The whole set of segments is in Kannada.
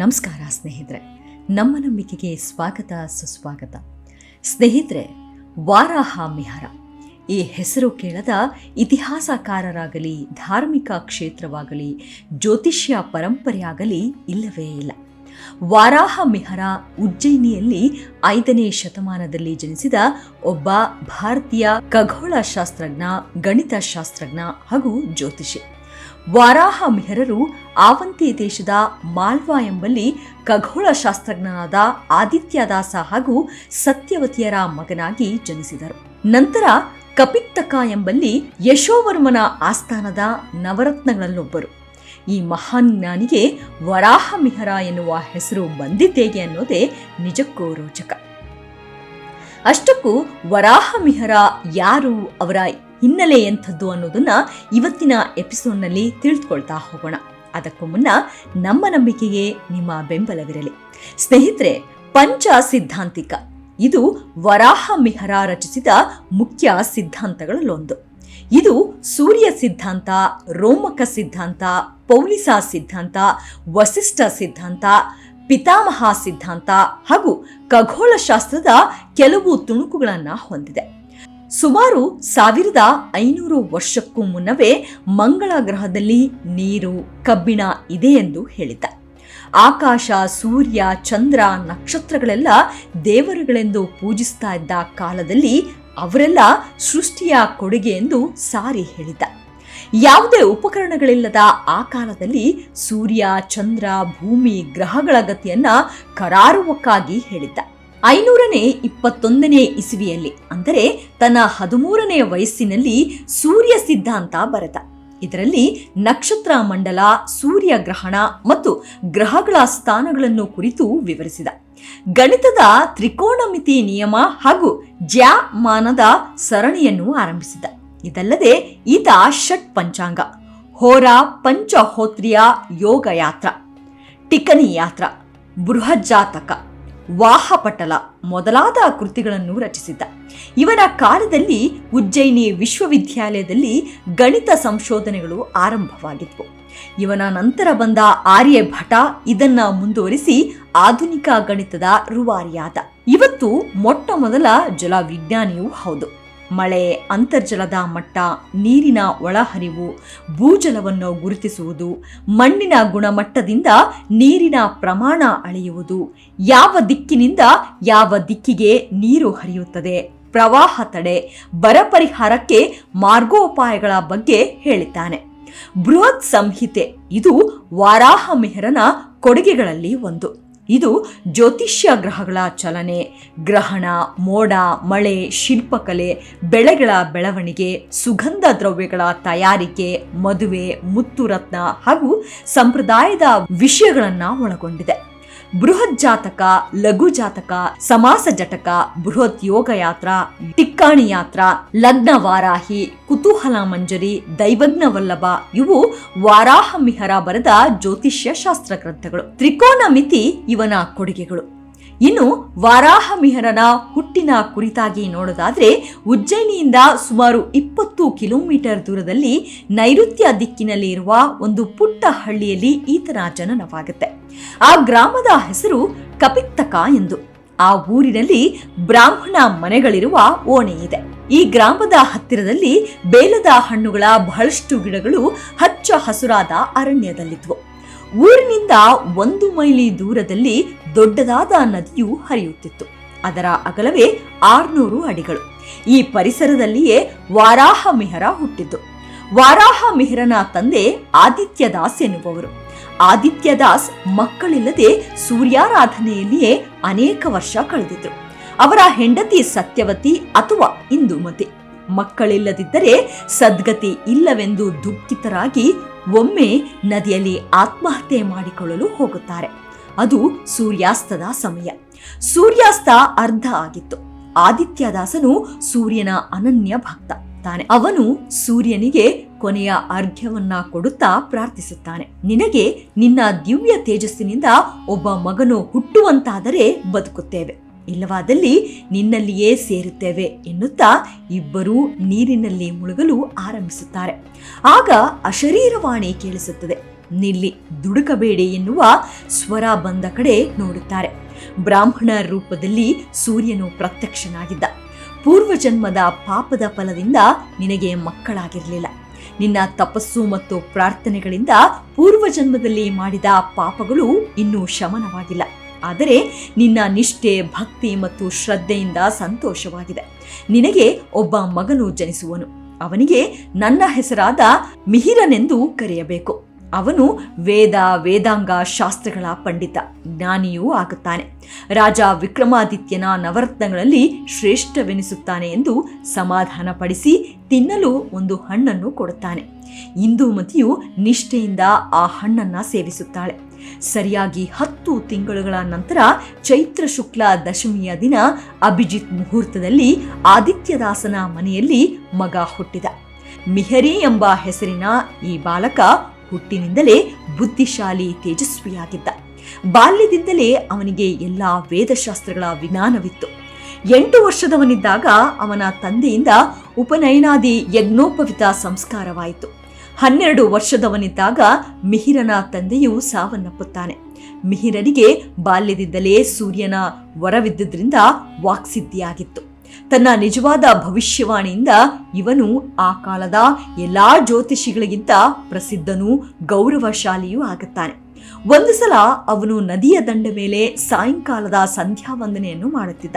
ನಮಸ್ಕಾರ ಸ್ನೇಹಿತರೆ, ನಮ್ಮ ನಂಬಿಕೆಗೆ ಸ್ವಾಗತ, ಸುಸ್ವಾಗತ. ಸ್ನೇಹಿತರೆ ವಾರಾಹ ಮಿಹರ ಈ ಹೆಸರು ಕೇಳದ ಇತಿಹಾಸಕಾರರಾಗಲಿ, ಧಾರ್ಮಿಕ ಕ್ಷೇತ್ರವಾಗಲಿ, ಜ್ಯೋತಿಷ್ಯ ಪರಂಪರೆಯಾಗಲಿ ಇಲ್ಲವೇ ಇಲ್ಲ. ವಾರಾಹ ಮಿಹರ ಉಜ್ಜಯಿನಿಯಲ್ಲಿ ಐದನೇ ಶತಮಾನದಲ್ಲಿ ಜನಿಸಿದ ಒಬ್ಬ ಭಾರತೀಯ ಖಗೋಳ ಶಾಸ್ತ್ರಜ್ಞ ಗಣಿತಶಾಸ್ತ್ರಜ್ಞ ಹಾಗೂ ಜ್ಯೋತಿಷಿ ವಾರಾಹ ಮಿಹರರು ಆವಂತಿ ದೇಶದ ಮಾಲ್ವಾ ಎಂಬಲ್ಲಿ ಖಗೋಳ ಶಾಸ್ತ್ರಜ್ಞನಾದ ಆದಿತ್ಯದಾಸ ಹಾಗೂ ಸತ್ಯವತಿಯರ ಮಗನಾಗಿ ಜನಿಸಿದರು. ನಂತರ ಕಪಿತ್ತಕ ಎಂಬಲ್ಲಿ ಯಶೋವರ್ಮನ ಆಸ್ಥಾನದ ನವರತ್ನಗಳಲ್ಲೊಬ್ಬರು. ಈ ಮಹಾನ್ ಜ್ಞಾನಿಗೆ ವರಾಹ ಮಿಹರ ಎನ್ನುವ ಹೆಸರು ಬಂದಿದ್ದೇಗೆ ಅನ್ನೋದೇ ನಿಜಕ್ಕೂ ರೋಚಕ. ಅಷ್ಟಕ್ಕೂ ವರಾಹ ಮಿಹರ ಯಾರು ಅವರ ಹಿನ್ನೆಲೆ ಎಂಥದ್ದು ಅನ್ನೋದನ್ನ ಇವತ್ತಿನ ಎಪಿಸೋಡ್ನಲ್ಲಿ ತಿಳಿದುಕೊಳ್ತಾ ಹೋಗೋಣ. ಅದಕ್ಕೂ ಮುನ್ನ ನಮ್ಮ ನಂಬಿಕೆಗೆ ನಿಮ್ಮ ಬೆಂಬಲವಿರಲಿ. ಸ್ನೇಹಿತರೆ, ಪಂಚ ಸಿದ್ಧಾಂತಿಕ. ಇದು ವರಾಹ ಮಿಹರ ರಚಿಸಿದ ಮುಖ್ಯ ಸಿದ್ಧಾಂತಗಳಲ್ಲೊಂದು. ಇದು ಸೂರ್ಯ ಸಿದ್ಧಾಂತ, ರೋಮಕ ಸಿದ್ಧಾಂತ, ಪೌಲಿಸ ಸಿದ್ಧಾಂತ, ವಸಿಷ್ಠ ಸಿದ್ಧಾಂತ, ಪಿತಾಮಹ ಸಿದ್ಧಾಂತ ಹಾಗೂ ಖಗೋಳಶಾಸ್ತ್ರದ ಕೆಲವು ತುಣುಕುಗಳನ್ನು ಹೊಂದಿದೆ. ಸುಮಾರು ಸಾವಿರದ ಐನೂರು ವರ್ಷಕ್ಕೂ ಮುನ್ನವೇ ಮಂಗಳ ಗ್ರಹದಲ್ಲಿ ನೀರು, ಕಬ್ಬಿಣ ಇದೆ ಎಂದು ಹೇಳಿದ್ದ. ಆಕಾಶ, ಸೂರ್ಯ, ಚಂದ್ರ, ನಕ್ಷತ್ರಗಳೆಲ್ಲ ದೇವರುಗಳೆಂದು ಪೂಜಿಸ್ತಾ ಇದ್ದ ಕಾಲದಲ್ಲಿ ಅವರೆಲ್ಲ ಸೃಷ್ಟಿಯ ಕೊಡುಗೆ ಎಂದು ಸಾರಿ ಹೇಳಿದ್ದ. ಯಾವುದೇ ಉಪಕರಣಗಳಿಲ್ಲದ ಆ ಕಾಲದಲ್ಲಿ ಸೂರ್ಯ, ಚಂದ್ರ, ಭೂಮಿ, ಗ್ರಹಗಳ ಗತಿಯನ್ನ ಕರಾರುವಕ್ಕಾಗಿ ಹೇಳಿದ್ದ. ಐನೂರನೇ ಇಪ್ಪತ್ತೊಂದನೇ ಇಸುವಿಯಲ್ಲಿ, ಅಂದರೆ ತನ್ನ ಹದಿಮೂರನೆಯ ವಯಸ್ಸಿನಲ್ಲಿ ಸೂರ್ಯ ಸಿದ್ಧಾಂತ ಬರೆದ. ಇದರಲ್ಲಿ ನಕ್ಷತ್ರ ಮಂಡಲ, ಸೂರ್ಯ ಗ್ರಹಣ ಮತ್ತು ಗ್ರಹಗಳ ಸ್ಥಾನಗಳನ್ನು ಕುರಿತು ವಿವರಿಸಿದ. ಗಣಿತದ ತ್ರಿಕೋಣಮಿತಿ ನಿಯಮ ಹಾಗೂ ಜ್ಯಾ ಮಾನದ ಸರಣಿಯನ್ನು ಆರಂಭಿಸಿದ. ಇದಲ್ಲದೆ ಈತ ಷಟ್ ಪಂಚಾಂಗ, ಹೋರ ಪಂಚಹೋತ್ರಿಯ ಯೋಗ ಯಾತ್ರ, ಟಿಕನಿ ಯಾತ್ರ, ಬೃಹಜ್ಜಾತಕ ವಾಹಪಟಲ ಮೊದಲಾದ ಕೃತಿಗಳನ್ನು ರಚಿಸಿದ್ದ. ಇವನ ಕಾಲದಲ್ಲಿ ಉಜ್ಜಯಿನಿ ವಿಶ್ವವಿದ್ಯಾಲಯದಲ್ಲಿ ಗಣಿತ ಸಂಶೋಧನೆಗಳು ಆರಂಭವಾಗಿದ್ವು. ಇವನ ನಂತರ ಬಂದ ಆರ್ಯಭಟ ಇದನ್ನ ಮುಂದುವರಿಸಿ ಆಧುನಿಕ ಗಣಿತದ ರುವಾರಿಯಾದ. ಇವತ್ತು ಮೊಟ್ಟ ಮೊದಲ ಜಲವಿಜ್ಞಾನಿಯೂ ಹೌದು. ಮಳೆ, ಅಂತರ್ಜಲದ ಮಟ್ಟ, ನೀರಿನ ಒಳಹರಿವು, ಭೂಜಲವನ್ನು ಗುರುತಿಸುವುದು, ಮಣ್ಣಿನ ಗುಣಮಟ್ಟದಿಂದ ನೀರಿನ ಪ್ರಮಾಣ ಅಳೆಯುವುದು, ಯಾವ ದಿಕ್ಕಿನಿಂದ ಯಾವ ದಿಕ್ಕಿಗೆ ನೀರು ಹರಿಯುತ್ತದೆ, ಪ್ರವಾಹ ತಡೆ, ಬರ ಪರಿಹಾರಕ್ಕೆ ಮಾರ್ಗೋಪಾಯಗಳ ಬಗ್ಗೆ ಹೇಳಿದ್ದಾನೆ. ಬೃಹತ್ ಸಂಹಿತೆ, ಇದು ವಾರಾಹ ಮೆಹರನ ಕೊಡುಗೆಗಳಲ್ಲಿ ಒಂದು. ಇದು ಜ್ಯೋತಿಷ್ಯ ಗ್ರಹಗಳ ಚಲನೆ. ಗ್ರಹಣ, ಮೋಡ, ಮಳೆ, ಶಿಲ್ಪಕಲೆ, ಬೆಳೆಗಳ ಬೆಳವಣಿಗೆ, ಸುಗಂಧ ದ್ರವ್ಯಗಳ ತಯಾರಿಕೆ, ಮದುವೆ ಮುತ್ತುರತ್ನ ಹಾಗೂ ಸಂಪ್ರದಾಯದ ವಿಷಯಗಳನ್ನು ಒಳಗೊಂಡಿದೆ. ಬೃಹತ್ ಜಾತಕ, ಲಘು ಜಾತಕ, ಸಮಾಸ ಜಟಕ, ಬೃಹತ್ ಯೋಗ ಯಾತ್ರ, ಟಿಕ್ಕಾಣಿ ಯಾತ್ರ, ಲಗ್ನ ವಾರಾಹಿ, ಕುತೂಹಲ ಮಂಜರಿ, ದೈವಜ್ಞ ವಲ್ಲಭ, ಇವು ವಾರಾಹ ಮಿಹರ ಬರೆದ ಜ್ಯೋತಿಷ್ಯ ಶಾಸ್ತ್ರ ಗ್ರಂಥಗಳು. ತ್ರಿಕೋನ ಮಿತಿ ಇವನ ಕೊಡುಗೆಗಳು. ಇನ್ನು ವಾರಾಹ ಮಿಹರನ ಹುಟ್ಟಿನ ಕುರಿತಾಗಿ ನೋಡೋದಾದ್ರೆ ಉಜ್ಜಯಿನಿಯಿಂದ ಸುಮಾರು ಇಪ್ಪತ್ತು ಕಿಲೋಮೀಟರ್ ದೂರದಲ್ಲಿ ನೈಋತ್ಯ ದಿಕ್ಕಿನಲ್ಲಿ ಇರುವ ಒಂದು ಪುಟ್ಟ ಹಳ್ಳಿಯಲ್ಲಿ ಈತನ ಜನನವಾಗುತ್ತೆ. ಆ ಗ್ರಾಮದ ಹೆಸರು ಕಪಿತ್ತಕ ಎಂದು. ಆ ಊರಿನಲ್ಲಿ ಬ್ರಾಹ್ಮಣ ಮನೆಗಳಿರುವ ಓಣೆ ಇದೆ. ಈ ಗ್ರಾಮದ ಹತ್ತಿರದಲ್ಲಿ ಬೇಲದ ಹಣ್ಣುಗಳ ಬಹಳಷ್ಟು ಗಿಡಗಳು ಹಚ್ಚ ಹಸುರಾದ ಅರಣ್ಯದಲ್ಲಿದ್ವು. ಊರಿನಿಂದ ಒಂದು ಮೈಲಿ ದೂರದಲ್ಲಿ ದೊಡ್ಡದಾದ ನದಿಯು ಹರಿಯುತ್ತಿತ್ತು. ಅದರ ಅಗಲವೇ ಆರ್ನೂರು ಅಡಿಗಳು. ಈ ಪರಿಸರದಲ್ಲಿಯೇ ವಾರಾಹ ಮಿಹರ ಹುಟ್ಟಿದ್ದು. ವಾರಾಹ ಮಿಹರನ ತಂದೆ ಆದಿತ್ಯ ದಾಸ್ ಎನ್ನುವವರು. ಆದಿತ್ಯ ದಾಸ್ ಮಕ್ಕಳಿಲ್ಲದೆ ಸೂರ್ಯಾರಾಧನೆಯಲ್ಲಿಯೇ ಅನೇಕ ವರ್ಷ ಕಳೆದಿದ್ರು. ಅವರ ಹೆಂಡತಿ ಸತ್ಯವತಿ ಅಥವಾ ಇಂದುಮತಿ. ಮಕ್ಕಳಿಲ್ಲದಿದ್ದರೆ ಸದ್ಗತಿ ಇಲ್ಲವೆಂದು ದುಃಖಿತರಾಗಿ ಒಮ್ಮೆ ನದಿಯಲ್ಲಿ ಆತ್ಮಹತ್ಯೆ ಮಾಡಿಕೊಳ್ಳಲು ಹೋಗುತ್ತಾರೆ. ಅದು ಸೂರ್ಯಾಸ್ತದ ಸಮಯ. ಸೂರ್ಯಾಸ್ತ ಅರ್ಧ ಆಗಿತ್ತು. ಆದಿತ್ಯದಾಸನು ಸೂರ್ಯನ ಅನನ್ಯ ಭಕ್ತ ತಾನೆ. ಅವನು ಸೂರ್ಯನಿಗೆ ಕೊನೆಯ ಅರ್ಘ್ಯವನ್ನ ಕೊಡುತ್ತಾ ಪ್ರಾರ್ಥಿಸುತ್ತಾನೆ. ನಿನಗೆ ನಿನ್ನ ದಿವ್ಯ ತೇಜಸ್ಸಿನಿಂದ ಒಬ್ಬ ಮಗನು ಹುಟ್ಟುವಂತಾದರೆ ಬದುಕುತ್ತೇವೆ. ಇಲ್ಲವಾದಲ್ಲಿ ನಿನ್ನಲ್ಲಿಯೇ ಸೇರುತ್ತೇವೆ ಎನ್ನುತ್ತಾ ಇಬ್ಬರೂ ನೀರಿನಲ್ಲಿ ಮುಳುಗಲು ಆರಂಭಿಸುತ್ತಾರೆ. ಆಗ ಅಶರೀರವಾಣಿ ಕೇಳಿಸುತ್ತದೆ. ನಿಲ್ಲಿ, ದುಡುಕಬೇಡಿ ಎನ್ನುವ ಸ್ವರ ಬಂದ ಕಡೆ ನೋಡುತ್ತಾರೆ. ಬ್ರಾಹ್ಮಣ ರೂಪದಲ್ಲಿ ಸೂರ್ಯನು ಪ್ರತ್ಯಕ್ಷನಾಗಿದ್ದ. ಪೂರ್ವಜನ್ಮದ ಪಾಪದ ಫಲದಿಂದ ನಿನಗೆ ಮಕ್ಕಳಾಗಿರಲಿಲ್ಲ. ನಿನ್ನ ತಪಸ್ಸು ಮತ್ತು ಪ್ರಾರ್ಥನೆಗಳಿಂದ ಪೂರ್ವಜನ್ಮದಲ್ಲಿ ಮಾಡಿದ ಪಾಪಗಳು ಇನ್ನೂ ಶಮನವಾಗಿಲ್ಲ. ಆದರೆ ನಿನ್ನ ನಿಷ್ಠೆ, ಭಕ್ತಿ ಮತ್ತು ಶ್ರದ್ಧೆಯಿಂದ ಸಂತೋಷವಾಗಿದೆ. ನಿನಗೆ ಒಬ್ಬ ಮಗನು ಜನಿಸುವನು. ಅವನಿಗೆ ನನ್ನ ಹೆಸರಾದ ಮಿಹಿರನೆಂದು ಕರೆಯಬೇಕು. ಅವನು ವೇದ, ವೇದಾಂಗ ಶಾಸ್ತ್ರಗಳ ಪಂಡಿತ, ಜ್ಞಾನಿಯೂ ಆಗುತ್ತಾನೆ. ರಾಜ ವಿಕ್ರಮಾದಿತ್ಯನ ನವರತ್ನಗಳಲ್ಲಿ ಶ್ರೇಷ್ಠವೆನಿಸುತ್ತಾನೆ ಎಂದು ಸಮಾಧಾನಪಡಿಸಿ ತಿನ್ನಲು ಒಂದು ಹಣ್ಣನ್ನು ಕೊಡುತ್ತಾನೆ. ಇಂದೂಮತಿಯು ನಿಷ್ಠೆಯಿಂದ ಆ ಹಣ್ಣನ್ನು ಸೇವಿಸುತ್ತಾಳೆ. ಸರಿಯಾಗಿ ಹತ್ತು ತಿಂಗಳುಗಳ ನಂತರ ಚೈತ್ರ ಶುಕ್ಲ ದಶಮಿಯ ದಿನ ಅಭಿಜಿತ್ ಮುಹೂರ್ತದಲ್ಲಿ ಆದಿತ್ಯದಾಸನ ಮನೆಯಲ್ಲಿ ಮಗ ಹುಟ್ಟಿದ. ಮಿಹರಿ ಎಂಬ ಹೆಸರಿನ ಈ ಬಾಲಕ ಹುಟ್ಟಿನಿಂದಲೇ ಬುದ್ಧಿಶಾಲಿ ತೇಜಸ್ವಿಯಾಗಿದ್ದ. ಬಾಲ್ಯದಿಂದಲೇ ಅವನಿಗೆ ಎಲ್ಲ ವೇದಶಾಸ್ತ್ರಗಳ ವಿಜ್ಞಾನವಿತ್ತು. ಎಂಟು ವರ್ಷದವನಿದ್ದಾಗ ಅವನ ತಂದೆಯಿಂದ ಉಪನಯನಾದಿ ಯಜ್ಞೋಪವಿತ ಸಂಸ್ಕಾರವಾಯಿತು. ಹನ್ನೆರಡು ವರ್ಷದವನಿದ್ದಾಗ ಮಿಹಿರನ ತಂದೆಯು ಸಾವನ್ನಪ್ಪುತ್ತಾನೆ. ಮಿಹಿರನಿಗೆ ಬಾಲ್ಯದಿಂದಲೇ ಸೂರ್ಯನ ವರವಿದ್ದುದರಿಂದ ವಾಕ್ಸಿದ್ಧಿಯಾಗಿತ್ತು. ತನ್ನ ನಿಜವಾದ ಭವಿಷ್ಯವಾಣಿಯಿಂದ ಇವನು ಆ ಕಾಲದ ಎಲ್ಲಾ ಜ್ಯೋತಿಷಿಗಳಿಗಿಂತ ಪ್ರಸಿದ್ಧನೂ ಗೌರವಶಾಲಿಯೂ ಆಗುತ್ತಾನೆ. ಒಂದು ಸಲ ಅವನು ನದಿಯ ದಂಡ ಮೇಲೆ ಸಾಯಂಕಾಲದ ಸಂಧ್ಯಾ ವಂದನೆಯನ್ನು ಮಾಡುತ್ತಿದ್ದ.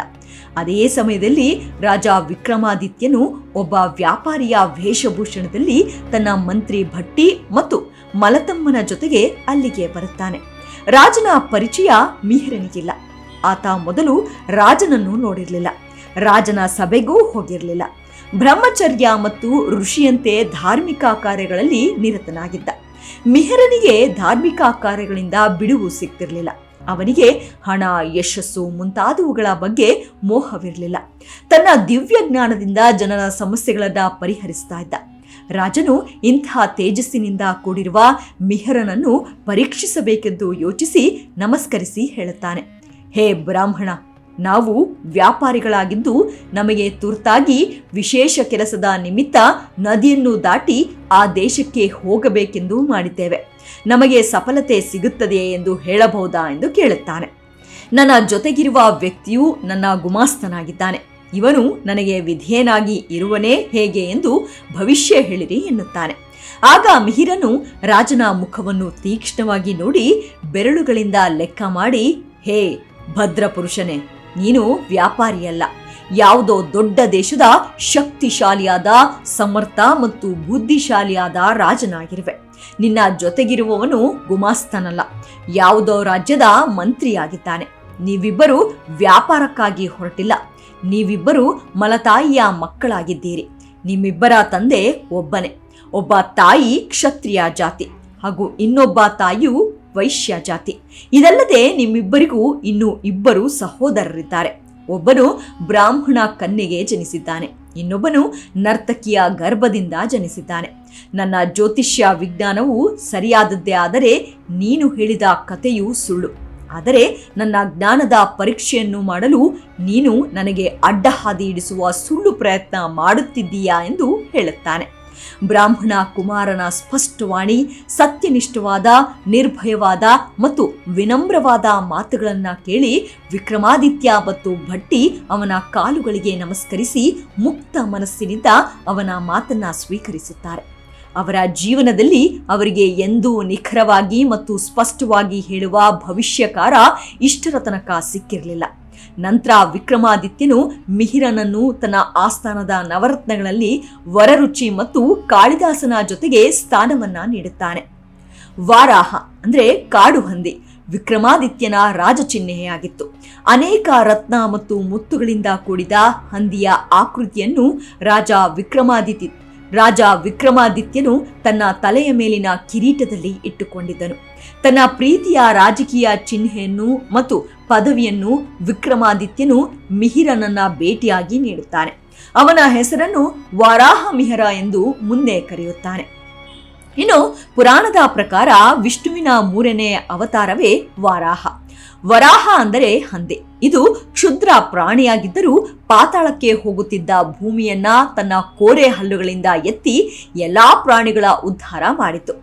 ಅದೇ ಸಮಯದಲ್ಲಿ ರಾಜ ವಿಕ್ರಮಾದಿತ್ಯನು ಒಬ್ಬ ವ್ಯಾಪಾರಿಯ ವೇಷಭೂಷಣದಲ್ಲಿ ತನ್ನ ಮಂತ್ರಿ ಭಟ್ಟಿ ಮತ್ತು ಮಲತಮ್ಮನ ಜೊತೆಗೆ ಅಲ್ಲಿಗೆ ಬರುತ್ತಾನೆ. ರಾಜನ ಪರಿಚಯ ಮಿಹಿರನಿಗಿಲ್ಲ. ಆತ ಮೊದಲು ರಾಜನನ್ನು ನೋಡಿರಲಿಲ್ಲ. ರಾಜನ ಸಭೆಗೂ ಹೋಗಿರಲಿಲ್ಲ. ಬ್ರಹ್ಮಚರ್ಯ ಮತ್ತು ಋಷಿಯಂತೆ ಧಾರ್ಮಿಕ ಕಾರ್ಯಗಳಲ್ಲಿ ನಿರತನಾಗಿದ್ದ. ಮಿಹಿರನಿಗೆ ಧಾರ್ಮಿಕ ಕಾರ್ಯಗಳಿಂದ ಬಿಡುವು ಸಿಗ್ತಿರ್ಲಿಲ್ಲ. ಅವನಿಗೆ ಹಣ, ಯಶಸ್ಸು ಮುಂತಾದವುಗಳ ಬಗ್ಗೆ ಮೋಹವಿರಲಿಲ್ಲ. ತನ್ನ ದಿವ್ಯ ಜ್ಞಾನದಿಂದ ಜನರ ಸಮಸ್ಯೆಗಳನ್ನು ಪರಿಹರಿಸ್ತಾ ಇದ್ದ. ರಾಜನು ಇಂಥ ತೇಜಸ್ಸಿನಿಂದ ಕೂಡಿರುವ ಮಿಹರನನ್ನು ಪರೀಕ್ಷಿಸಬೇಕೆಂದು ಯೋಚಿಸಿ ನಮಸ್ಕರಿಸಿ ಹೇಳುತ್ತಾನೆ. ಹೇ ಬ್ರಾಹ್ಮಣ ನಾವು ವ್ಯಾಪಾರಿಗಳಾಗಿದ್ದು ನಮಗೆ ತುರ್ತಾಗಿ ವಿಶೇಷ ಕೆಲಸದ ನಿಮಿತ್ತ ನದಿಯನ್ನು ದಾಟಿ ಆ ದೇಶಕ್ಕೆ ಹೋಗಬೇಕೆಂದು ಮಾಡಿದ್ದೇವೆ. ನಮಗೆ ಸಫಲತೆ ಸಿಗುತ್ತದೆಯೇ ಎಂದು ಹೇಳಬಹುದಾ ಎಂದು ಕೇಳುತ್ತಾನೆ. ನನ್ನ ಜೊತೆಗಿರುವ ವ್ಯಕ್ತಿಯು ನನ್ನ ಗುಮಾಸ್ತನಾಗಿದ್ದಾನೆ. ಇವನು ನನಗೆ ವಿಧೇಯನಾಗಿ ಇರುವನೇ ಹೇಗೆ ಎಂದು ಭವಿಷ್ಯ ಹೇಳಿರಿ ಎನ್ನುತ್ತಾನೆ. ಆಗ ಮಿಹಿರನು ರಾಜನ ಮುಖವನ್ನು ತೀಕ್ಷ್ಣವಾಗಿ ನೋಡಿ ಬೆರಳುಗಳಿಂದ ಲೆಕ್ಕ ಮಾಡಿ, ಹೇ ಭದ್ರ ಪುರುಷನೇ ನೀನು ವ್ಯಾಪಾರಿಯಲ್ಲ. ಯಾವುದೋ ದೊಡ್ಡ ದೇಶದ ಶಕ್ತಿಶಾಲಿಯಾದ, ಸಮರ್ಥ ಮತ್ತು ಬುದ್ಧಿಶಾಲಿಯಾದ ರಾಜನಾಗಿರುವೆ. ನಿನ್ನ ಜೊತೆಗಿರುವವನು ಗುಮಾಸ್ತನಲ್ಲ. ಯಾವುದೋ ರಾಜ್ಯದ ಮಂತ್ರಿಯಾಗಿದ್ದಾನೆ. ನೀವಿಬ್ಬರು ವ್ಯಾಪಾರಕ್ಕಾಗಿ ಹೊರಟಿಲ್ಲ. ನೀವಿಬ್ಬರು ಮಲತಾಯಿಯ ಮಕ್ಕಳಾಗಿದ್ದೀರಿ. ನಿಮ್ಮಿಬ್ಬರ ತಂದೆ ಒಬ್ಬನೇ. ಒಬ್ಬ ತಾಯಿ ಕ್ಷತ್ರಿಯ ಜಾತಿ. ಹಾಗೂ ಇನ್ನೊಬ್ಬ ತಾಯಿಯು ವೈಶ್ಯ ಜಾತಿ. ಇದಲ್ಲದೆ ನಿಮ್ಮಿಬ್ಬರಿಗೂ ಇನ್ನು ಇಬ್ಬರು ಸಹೋದರರಿದ್ದಾರೆ. ಒಬ್ಬನು ಬ್ರಾಹ್ಮಣ ಕನ್ನಿಗೆ ಜನಿಸಿದ್ದಾನೆ. ಇನ್ನೊಬ್ಬನು ನರ್ತಕಿಯ ಗರ್ಭದಿಂದ ಜನಿಸಿದ್ದಾನೆ. ನನ್ನ ಜ್ಯೋತಿಷ್ಯ ವಿಜ್ಞಾನವು ಸರಿಯಾದದ್ದೇ ಆದರೆ ನೀನು ಹೇಳಿದ ಕಥೆಯು ಸುಳ್ಳು. ಆದರೆ ನನ್ನ ಜ್ಞಾನದ ಪರೀಕ್ಷೆಯನ್ನು ಮಾಡಲು ನೀನು ನನಗೆ ಅಡ್ಡಹಾದಿ ಇಡಿಸುವ ಸುಳ್ಳು ಪ್ರಯತ್ನ ಮಾಡುತ್ತಿದ್ದೀಯಾ ಎಂದು ಹೇಳುತ್ತಾನೆ. ಬ್ರಾಹ್ಮಣ ಕುಮಾರನ ಸ್ಪಷ್ಟವಾಣಿ, ಸತ್ಯನಿಷ್ಠವಾದ, ನಿರ್ಭಯವಾದ ಮತ್ತು ವಿನಮ್ರವಾದ ಮಾತುಗಳನ್ನ ಕೇಳಿ ವಿಕ್ರಮಾದಿತ್ಯ ಮತ್ತು ಭಟ್ಟಿ ಅವನ ಕಾಲುಗಳಿಗೆ ನಮಸ್ಕರಿಸಿ ಮುಕ್ತ ಮನಸ್ಸಿನಿಂದ ಅವನ ಮಾತನ್ನ ಸ್ವೀಕರಿಸುತ್ತಾರೆ. ಅವರ ಜೀವನದಲ್ಲಿ ಅವರಿಗೆ ಎಂದೂ ನಿಖರವಾಗಿ ಮತ್ತು ಸ್ಪಷ್ಟವಾಗಿ ಹೇಳುವ ಭವಿಷ್ಯಕಾರ ಇಷ್ಟರ ತನಕ ಸಿಕ್ಕಿರಲಿಲ್ಲ. ನಂತರ ವಿಕ್ರಮಾದಿತ್ಯನು ಮಿಹಿರನನ್ನು ತನ್ನ ಆಸ್ಥಾನದ ನವರತ್ನಗಳಲ್ಲಿ ವರರುಚಿ ಮತ್ತು ಕಾಳಿದಾಸನ ಜೊತೆಗೆ ಸ್ಥಾನವನ್ನ ನೀಡುತ್ತಾನೆ. ವಾರಾಹ ಅಂದ್ರೆ ಕಾಡು ಹಂದಿ, ವಿಕ್ರಮಾದಿತ್ಯನ ರಾಜಚಿಹ್ನೆಯಾಗಿತ್ತು. ಅನೇಕ ರತ್ನ ಮತ್ತು ಮುತ್ತುಗಳಿಂದ ಕೂಡಿದ ಹಂದಿಯ ಆಕೃತಿಯನ್ನು ರಾಜ ವಿಕ್ರಮಾದಿತ್ಯ, ರಾಜ ವಿಕ್ರಮಾದಿತ್ಯನು ತನ್ನ ತಲೆಯ ಮೇಲಿನ ಕಿರೀಟದಲ್ಲಿ ಇಟ್ಟುಕೊಂಡಿದ್ದನು. ತನ್ನ ಪ್ರೀತಿಯ ರಾಜಕೀಯ ಚಿಹ್ನೆಯನ್ನು ಮತ್ತು ಪದವಿಯನ್ನು ವಿಕ್ರಮಾದಿತ್ಯನು ಮಿಹಿರನನ್ನ ಭೇಟಿಯಾಗಿ ನೀಡುತ್ತಾನೆ. ಅವನ ಹೆಸರನ್ನು ವಾರಾಹ ಮಿಹಿರ ಎಂದು ಮುಂದೆ ಕರೆಯುತ್ತಾನೆ. ಇನ್ನು ಪುರಾಣದ ಪ್ರಕಾರ ವಿಷ್ಣುವಿನ ಮೂರನೇ ಅವತಾರವೇ ವಾರಾಹ. ವರಾಹ ಅಂದರೆ ಹಂದೆ. ಇದು ಕ್ಷುದ್ರ ಪ್ರಾಣಿಯಾಗಿದ್ದರೂ ಪಾತಾಳಕ್ಕೆ ಹೋಗುತ್ತಿದ್ದ ಭೂಮಿಯನ್ನ ತನ್ನ ಕೋರೆ ಹಲ್ಲುಗಳಿಂದ ಎತ್ತಿ ಎಲ್ಲಾ ಪ್ರಾಣಿಗಳ ಉದ್ಧಾರ ಮಾಡಿತು.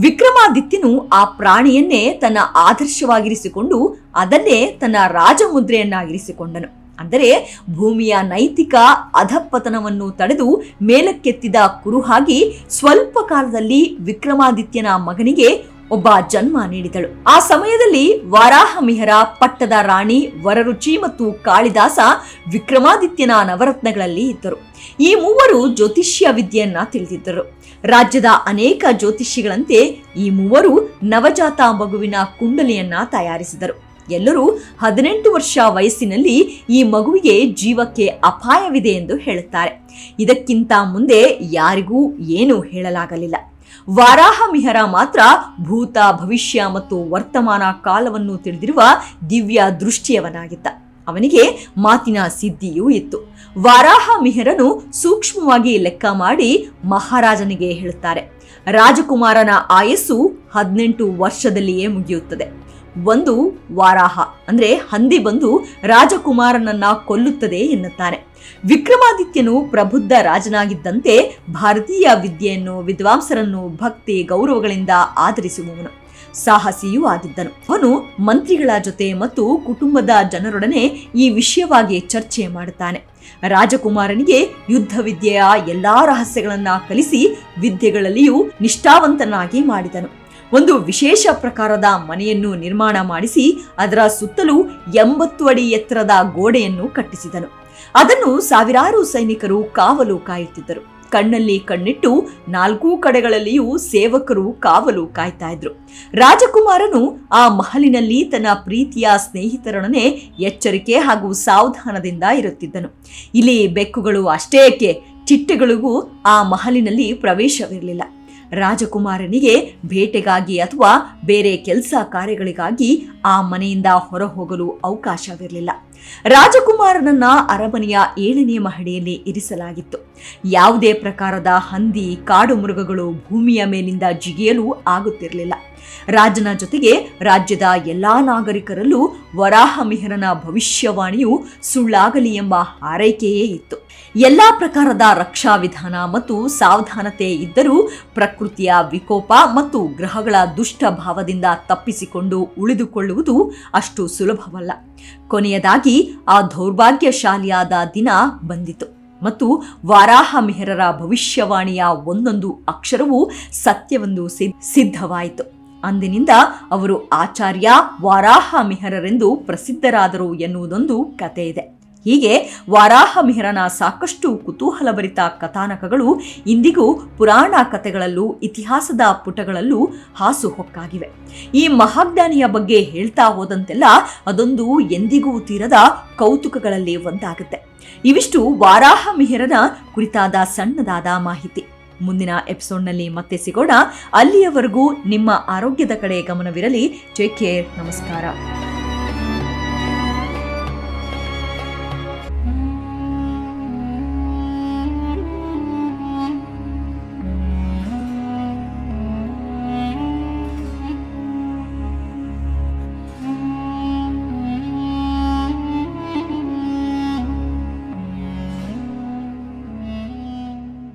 ವಿಕ್ರಮಾದಿತ್ಯನು ಆ ಪ್ರಾಣಿಯನ್ನೇ ತನ್ನ ಆದರ್ಶವಾಗಿರಿಸಿಕೊಂಡು ಅದನ್ನೇ ತನ್ನ ರಾಜಮುದ್ರೆಯನ್ನಾಗಿರಿಸಿಕೊಂಡನು. ಅಂದರೆ ಭೂಮಿಯ ನೈತಿಕ ಅಧಪತನವನ್ನು ತಡೆದು ಮೇಲಕ್ಕೆತ್ತಿದ ಕುರುಹಾಗಿ ಸ್ವಲ್ಪ ಕಾಲದಲ್ಲಿ ವಿಕ್ರಮಾದಿತ್ಯನ ಮಗನಿಗೆ ಒಬ್ಬ ಜನ್ಮ ನೀಡಿದಳು. ಆ ಸಮಯದಲ್ಲಿ ವಾರಾಹಮಿಹರ ಪಟ್ಟದ ರಾಣಿ ವರರುಚಿ ಮತ್ತು ಕಾಳಿದಾಸ ವಿಕ್ರಮಾದಿತ್ಯನ ನವರತ್ನಗಳಲ್ಲಿ ಇದ್ದರು. ಈ ಮೂವರು ಜ್ಯೋತಿಷ್ಯ ವಿದ್ಯೆಯನ್ನ ತಿಳಿದಿದ್ದರು. ರಾಜ್ಯದ ಅನೇಕ ಜ್ಯೋತಿಷಿಗಳಂತೆ ಈ ಮೂವರು ನವಜಾತ ಮಗುವಿನ ಕುಂಡಲಿಯನ್ನ ತಯಾರಿಸಿದರು. ಎಲ್ಲರೂ ಹದಿನೆಂಟು ವರ್ಷ ವಯಸ್ಸಿನಲ್ಲಿ ಈ ಮಗುವಿಗೆ ಜೀವಕ್ಕೆ ಅಪಾಯವಿದೆ ಎಂದು ಹೇಳುತ್ತಾರೆ. ಇದಕ್ಕಿಂತ ಮುಂದೆ ಯಾರಿಗೂ ಏನೂ ಹೇಳಲಾಗಲಿಲ್ಲ. ವಾರಾಹ ಮಿಹರ ಮಾತ್ರ ಭೂತ ಭವಿಷ್ಯ ಮತ್ತು ವರ್ತಮಾನ ಕಾಲವನ್ನು ತಿಳಿದಿರುವ ದಿವ್ಯ ದೃಷ್ಟಿಯವನಾಗಿದ್ದ. ಅವನಿಗೆ ಮಾತಿನ ಸಿದ್ಧಿಯೂ ಇತ್ತು. ವಾರಾಹ ಮಿಹರನು ಸೂಕ್ಷ್ಮವಾಗಿ ಲೆಕ್ಕ ಮಾಡಿ ಮಹಾರಾಜನಿಗೆ ಹೇಳುತ್ತಾರೆ. ರಾಜಕುಮಾರನ ಆಯಸ್ಸು ಹದಿನೆಂಟು ವರ್ಷದಲ್ಲಿಯೇ ಮುಗಿಯುತ್ತದೆ. ಒಂದು ವಾರಾಹ, ಅಂದ್ರೆ ಹಂದಿ ಬಂದು ರಾಜಕುಮಾರನನ್ನ ಕೊಲ್ಲುತ್ತದೆ ಎನ್ನುತ್ತಾನೆ ವಿಕ್ರಮಾದಿತ್ಯನು ಪ್ರಬುದ್ಧ ರಾಜನಾಗಿದ್ದಂತೆ ಭಾರತೀಯ ವಿದ್ಯೆಯನ್ನು, ವಿದ್ವಾಂಸರನ್ನು ಭಕ್ತಿ, ಗೌರವಗಳಿಂದ ಆದರಿಸುವವನು ಸಾಹಸಿಯೂ ಆಗಿದ್ದನು ಅವನು ಮಂತ್ರಿಗಳ ಜೊತೆ ಮತ್ತು ಕುಟುಂಬದ ಜನರೊಡನೆ ಈ ವಿಷಯವಾಗಿ ಚರ್ಚೆ ಮಾಡುತ್ತಾನೆ. ರಾಜಕುಮಾರನಿಗೆ ಯುದ್ಧ ವಿದ್ಯೆಯ ಎಲ್ಲಾ ರಹಸ್ಯಗಳನ್ನ ಕಲಿಸಿ ವಿದ್ಯೆಗಳಲ್ಲಿಯೂ ನಿಷ್ಠಾವಂತನಾಗಿ ಮಾಡಿದನು. ಒಂದು ವಿಶೇಷ ಪ್ರಕಾರದ ಮನೆಯನ್ನು ನಿರ್ಮಾಣ ಮಾಡಿಸಿ ಅದರ ಸುತ್ತಲೂ ಎಂಬತ್ತು ಅಡಿ ಎತ್ತರದ ಗೋಡೆಯನ್ನು ಕಟ್ಟಿಸಿದನು. ಅದನ್ನು ಸಾವಿರಾರು ಸೈನಿಕರು ಕಾವಲು ಕಾಯುತ್ತಿದ್ದರು. ಕಣ್ಣಲ್ಲಿ ಕಣ್ಣಿಟ್ಟು ನಾಲ್ಕೂ ಕಡೆಗಳಲ್ಲಿಯೂ ಸೇವಕರು ಕಾವಲು ಕಾಯ್ತಾ ಇದ್ರು. ರಾಜಕುಮಾರನು ಆ ಮಹಲಿನಲ್ಲಿ ತನ್ನ ಪ್ರೀತಿಯ ಸ್ನೇಹಿತರೊಡನೆ ಎಚ್ಚರಿಕೆ ಹಾಗೂ ಸಾವಧಾನದಿಂದ ಇರುತ್ತಿದ್ದನು. ಇಲ್ಲಿ ಬೆಕ್ಕುಗಳು ಅಷ್ಟೇ ಏಕೆ? ಚಿಟ್ಟೆಗಳಿಗೂ ಆ ಮಹಲಿನಲ್ಲಿ ಪ್ರವೇಶವಿರಲಿಲ್ಲ. ರಾಜಕುಮಾರನಿಗೆ ಭೇಟೆಗಾಗಿ ಅಥವಾ ಬೇರೆ ಕೆಲಸ ಕಾರ್ಯಗಳಿಗಾಗಿ ಆ ಮನೆಯಿಂದ ಹೊರಹೋಗಲು ಅವಕಾಶವಿರಲಿಲ್ಲ. ರಾಜಕುಮಾರನನ್ನ ಅರಮನೆಯ ಏಳನೇ ಮಹಡಿಯಲ್ಲಿ ಇರಿಸಲಾಗಿತ್ತು. ಯಾವುದೇ ಪ್ರಕಾರದ ಹಂದಿ, ಕಾಡು ಮೃಗಗಳು ಭೂಮಿಯ ಮೇಲಿಂದ ಜಿಗಿಯಲು ಆಗುತ್ತಿರಲಿಲ್ಲ. ರಾಜನ ಜೊತೆಗೆ ರಾಜ್ಯದ ಎಲ್ಲಾ ನಾಗರಿಕರಲ್ಲೂ ವರಾಹ ಮಿಹರನ ಭವಿಷ್ಯವಾಣಿಯು ಸುಳ್ಳಾಗಲಿ ಎಂಬ ಹಾರೈಕೆಯೇ ಇತ್ತು. ಎಲ್ಲಾ ಪ್ರಕಾರದ ರಕ್ಷಾ ವಿಧಾನ ಮತ್ತು ಸಾವಧಾನತೆ ಇದ್ದರೂ ಪ್ರಕೃತಿಯ ವಿಕೋಪ ಮತ್ತು ಗ್ರಹಗಳ ದುಷ್ಟ ಭಾವದಿಂದ ತಪ್ಪಿಸಿಕೊಂಡು ಉಳಿದುಕೊಳ್ಳುವುದು ಅಷ್ಟು ಸುಲಭವಲ್ಲ. ಕೊನೆಯದಾಗಿ ಆ ದೌರ್ಭಾಗ್ಯಶಾಲಿಯಾದ ದಿನ ಬಂದಿತು ಮತ್ತು ವಾರಾಹ ಮೆಹರರ ಭವಿಷ್ಯವಾಣಿಯ ಒಂದೊಂದು ಅಕ್ಷರವೂ ಸತ್ಯವೆಂದು ಸಿದ್ಧವಾಯಿತು. ಅಂದಿನಿಂದ ಅವರು ಆಚಾರ್ಯ ವಾರಾಹ ಮಿಹರರೆಂದು ಪ್ರಸಿದ್ಧರಾದರು ಎನ್ನುವುದೊಂದು ಕತೆ ಇದೆ ಹೀಗೆ ವಾರಾಹ ಮಿಹರನ ಸಾಕಷ್ಟು ಕುತೂಹಲಭರಿತ ಕಥಾನಕಗಳು ಇಂದಿಗೂ ಪುರಾಣ ಕಥೆಗಳಲ್ಲೂ ಇತಿಹಾಸದ ಪುಟಗಳಲ್ಲೂ ಹಾಸುಹೊಕ್ಕಾಗಿವೆ. ಈ ಮಹಾಜ್ಞಾನಿಯ ಬಗ್ಗೆ ಹೇಳ್ತಾ ಹೋದಂತೆಲ್ಲ ಅದೊಂದು ಎಂದಿಗೂ ತೀರದ ಕೌತುಕಗಳಲ್ಲಿ ಒಂದಾಗುತ್ತೆ. ಇವಿಷ್ಟು ವಾರಾಹ ಮಿಹಿರನ ಕುರಿತಾದ ಸಣ್ಣದಾದ ಮಾಹಿತಿ. ಮುಂದಿನ ಎಪಿಸೋಡ್ನಲ್ಲಿ ಮತ್ತೆ ಸಿಗೋಣ. ಅಲ್ಲಿಯವರೆಗೂ ನಿಮ್ಮ ಆರೋಗ್ಯದ ಕಡೆ ಗಮನವಿರಲಿ. ಟೇಕ್ ಕೇರ್ ನಮಸ್ಕಾರ.